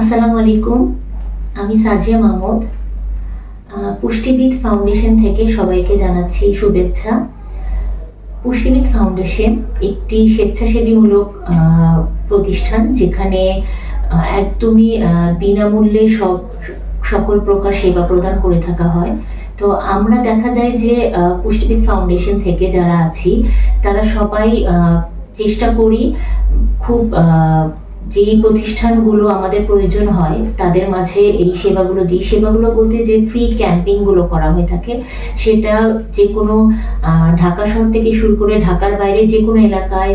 আসসালামু আলাইকুম, আমি সাজিয়া মাহমুদ। পুষ্টিবিদ ফাউন্ডেশন থেকে সবাইকে জানাচ্ছি শুভেচ্ছা। পুষ্টিবিদ ফাউন্ডেশন একটি স্বেচ্ছাসেবীমূলক প্রতিষ্ঠান যেখানে একদমই বিনামূল্যে সব, সকল প্রকার সেবা প্রদান করে থাকা হয়। তো আমরা দেখা যায় যে পুষ্টিবিদ ফাউন্ডেশন থেকে যারা আছি, তারা সবাই চেষ্টা করি খুব যেই প্রতিষ্ঠানগুলো আমাদের প্রয়োজন হয়, তাদের মাঝে এই সেবাগুলো দিই। সেবাগুলো বলতে যে ফ্রি ক্যাম্পিংগুলো করা হয়ে থাকে, সেটা যে কোনো ঢাকা শহর থেকে শুরু করে ঢাকার বাইরে যে কোনো এলাকায়,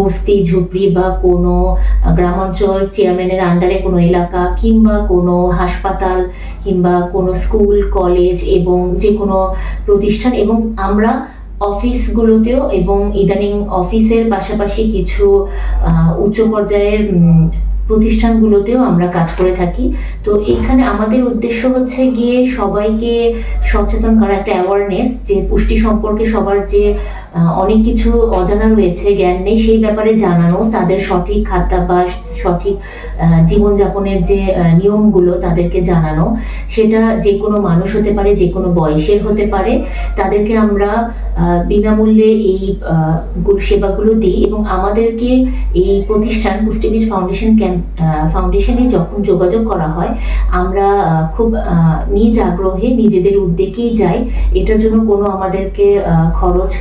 বস্তি, ঝুপড়ি বা কোনো গ্রামাঞ্চল চেয়ারম্যানের আন্ডারে কোনো এলাকা কিংবা কোনো হাসপাতাল কিংবা কোনো স্কুল কলেজ এবং যে কোনো প্রতিষ্ঠান এবং আমরা অফিসগুলোতেও এবং ইদানিং অফিসের পাশাপাশি কিছু উচ্চ পর্যায়ের প্রতিষ্ঠানগুলোতেও আমরা কাজ করে থাকি। তো এখানে আমাদের উদ্দেশ্য হচ্ছে গিয়ে সবাইকে সচেতন করা, একটা অ্যাওয়ারনেস যে পুষ্টি সম্পর্কে সবার যে অনেক কিছু অজানা রয়েছে, জ্ঞান নেই, সেই ব্যাপারে জানানো, তাদের সঠিক খাদ্যাভ্যাস সঠিক জীবনযাপনের যে নিয়মগুলো তাদেরকে জানানো, সেটা যে কোনো মানুষ হতে পারে যে কোনো বয়সের হতে পারে, তাদেরকে আমরা বিনামূল্যে এই সেবাগুলো দিই এবং আমাদেরকে এই প্রতিষ্ঠান পুষ্টিবিদ ফাউন্ডেশন ক্যাম্প ফাউন্ডেশনে যখন যোগাযোগ করা হয়, আমরা খুব নিজ আগ্রহে নিজেদের উদ্যোগেই যাই। এটার জন্য কোনো আমাদেরকে খরচ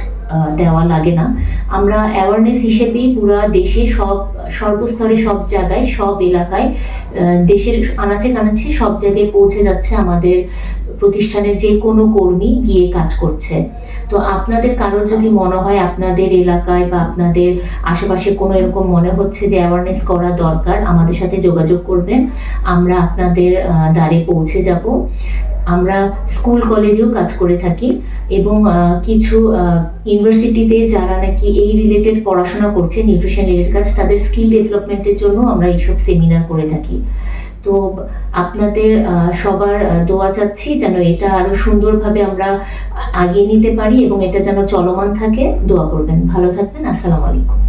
দেওয়া লাগে না। আমরা অ্যাওয়ারনেস হিসেবেই পুরা দেশে সব, সর্বস্তরে সব জায়গায়, সব এলাকায় দেশের আনাচে কানাচে সব জায়গায় পৌঁছে যাচ্ছে আমাদের প্রতিষ্ঠানের যে কোনো কর্মী গিয়ে কাজ করছে। তো আপনাদের কারোর যদি মনে হয় আপনাদের এলাকায় বা আপনাদের আশেপাশে কোনো এরকম মনে হচ্ছে যে অ্যাওয়ারনেস করা দরকার, আমাদের সাথে যোগাযোগ করবেন। আমরা আপনাদের দ্বারে পৌঁছে যাব। আমরা স্কুল, কলেজেও কাজ করে থাকি এবং কিছু ইউনিভার্সিটিতে যারা নাকি এই রিলেটেড পড়াশোনা করছে নিউট্রিশন রিলেটেড কাজ, তাদের স্কিল ডেভেলপমেন্টের জন্য আমরা এইসব সেমিনার করে থাকি। তো আপনাদের সবার দোয়া চাচ্ছি যেন এটা আরও সুন্দরভাবে আমরা আগিয়ে নিতে পারি এবং এটা যেন চলমান থাকে। দোয়া করবেন। ভালো থাকবেন। আসসালামু আলাইকুম।